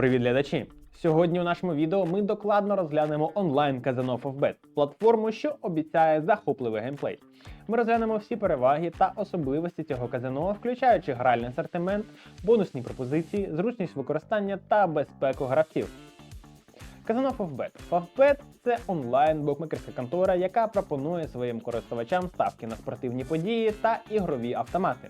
Привіт, глядачі! Сьогодні у нашому відео ми докладно розглянемо онлайн казино Favbet, платформу, що обіцяє захопливий геймплей. Ми розглянемо всі переваги та особливості цього казино, включаючи гральний асортимент, бонусні пропозиції, зручність використання та безпеку гравців. Казино Favbet. Favbet – це онлайн букмекерська контора, яка пропонує своїм користувачам ставки на спортивні події та ігрові автомати.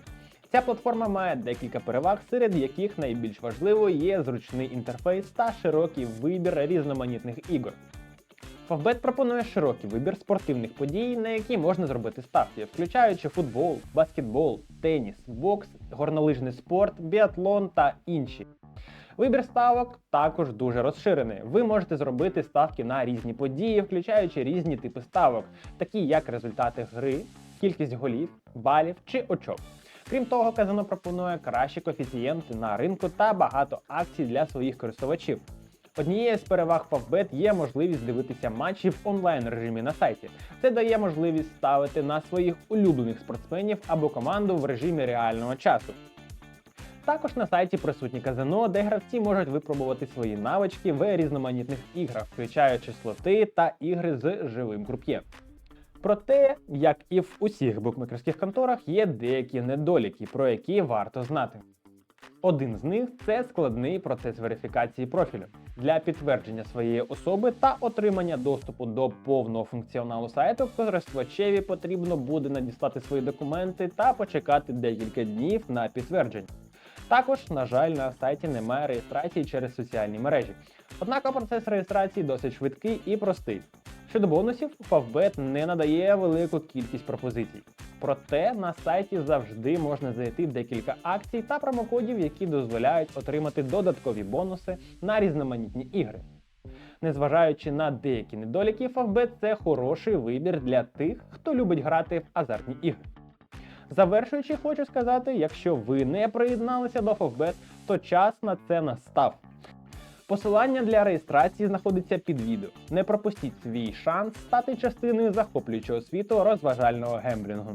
Ця платформа має декілька переваг, серед яких найбільш важливою є зручний інтерфейс та широкий вибір різноманітних ігор. Favbet пропонує широкий вибір спортивних подій, на які можна зробити ставки, включаючи футбол, баскетбол, теніс, бокс, горнолижний спорт, біатлон та інші. Вибір ставок також дуже розширений. Ви можете зробити ставки на різні події, включаючи різні типи ставок, такі як результати гри, кількість голів, балів чи очок. Крім того, казино пропонує кращі коефіцієнти на ринку та багато акцій для своїх користувачів. Однією з переваг Favbet є можливість дивитися матчі в онлайн режимі на сайті. Це дає можливість ставити на своїх улюблених спортсменів або команду в режимі реального часу. Також на сайті присутні казино, де гравці можуть випробувати свої навички в різноманітних іграх, включаючи слоти та ігри з живим круп'є. Проте, як і в усіх букмекерських конторах, є деякі недоліки, про які варто знати. Один з них це складний процес верифікації профілю. Для підтвердження своєї особи та отримання доступу до повного функціоналу сайту користувачеві потрібно буде надіслати свої документи та почекати декілька днів на підтвердження. Також, на жаль, на сайті немає реєстрації через соціальні мережі. Однак процес реєстрації досить швидкий і простий. Щодо бонусів, Favbet не надає велику кількість пропозицій. Проте на сайті завжди можна знайти декілька акцій та промокодів, які дозволяють отримати додаткові бонуси на різноманітні ігри. Незважаючи на деякі недоліки, Favbet – це хороший вибір для тих, хто любить грати в азартні ігри. Завершуючи, хочу сказати, якщо ви не приєдналися до Favbet, то час на це настав. Посилання для реєстрації знаходиться під відео. Не пропустіть свій шанс стати частиною захоплюючого світу розважального гемблінгу.